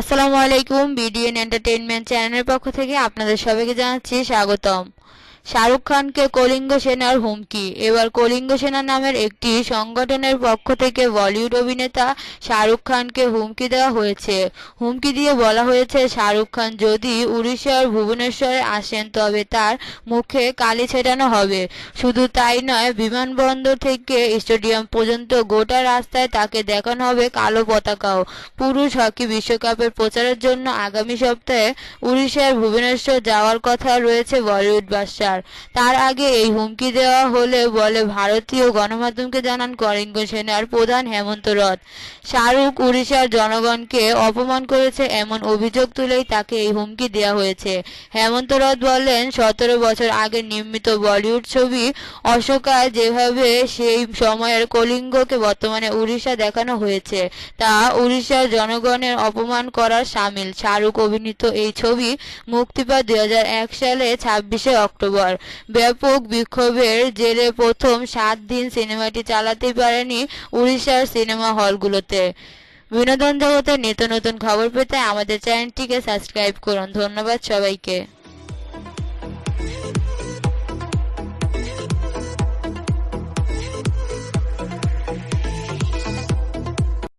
আসসালামু আলাইকুম BDN entertainment চ্যানেলের পক্ষ থেকে আপনাদের সবাইকে জানাচ্ছি স্বাগতম। শাহরুখ খানকে কলিঙ্গ সেনার হুমকি। এবার কলিঙ্গ সেনা নামের একটি সংগঠনের পক্ষ থেকে বলিউড অভিনেতা শাহরুখ খানকে হুমকি দেওয়া হয়েছে। হুমকি দিয়ে বলা হয়েছে, শাহরুখ খান যদি উড়িষ্যার ভুবনেশ্বরে আসেন, তবে তার মুখে কালি ছেটানো হবে। শুধু তাই নয়, বিমানবন্দর থেকে স্টেডিয়াম পর্যন্ত গোটা রাস্তায় তাকে দেখানো হবে কালো পতাকাও। পুরুষ হকি বিশ্বকাপের প্রচারের জন্য আগামী সপ্তাহে উড়িষ্যার ভুবনেশ্বর যাওয়ার কথা রয়েছে বলিউড বাদশার তার আগে এই হুমকি দেওয়া হলে বলে ভারতীয় গণমাধ্যমকে জানান কলিঙ্গ সেনার প্রধান হেমন্ত রথ। শাহরুখ উড়িষ্যার জনগণকে অপমান করেছে এমন অভিযোগ তুলেই তাকে এই হুমকি দেওয়া হয়েছে। হেমন্ত রথ বলেন, সতেরো বছর আগে নির্মিত বলিউড ছবি অশোকায় যেভাবে সেই সময়ের কলিঙ্গকে বর্তমানে উড়িষ্যা দেখানো হয়েছে, তা উড়িষ্যার জনগণের অপমান করার সামিল। শাহরুখ অভিনীত এই ছবি মুক্তি পায় দুই হাজার এক সালে ছাব্বিশে অক্টোবর। ব্যাপক বিক্ষোভের জেরে প্রথম সাত দিন সিনেমাটি চালাতে পারেনি উড়িষ্যার সিনেমা হলগুলোতে। বিনোদন জগতের নিত্য নতুন খবর পেতে আমাদের চ্যানেলটিকে সাবস্ক্রাইব করুন। ধন্যবাদ সবাইকে।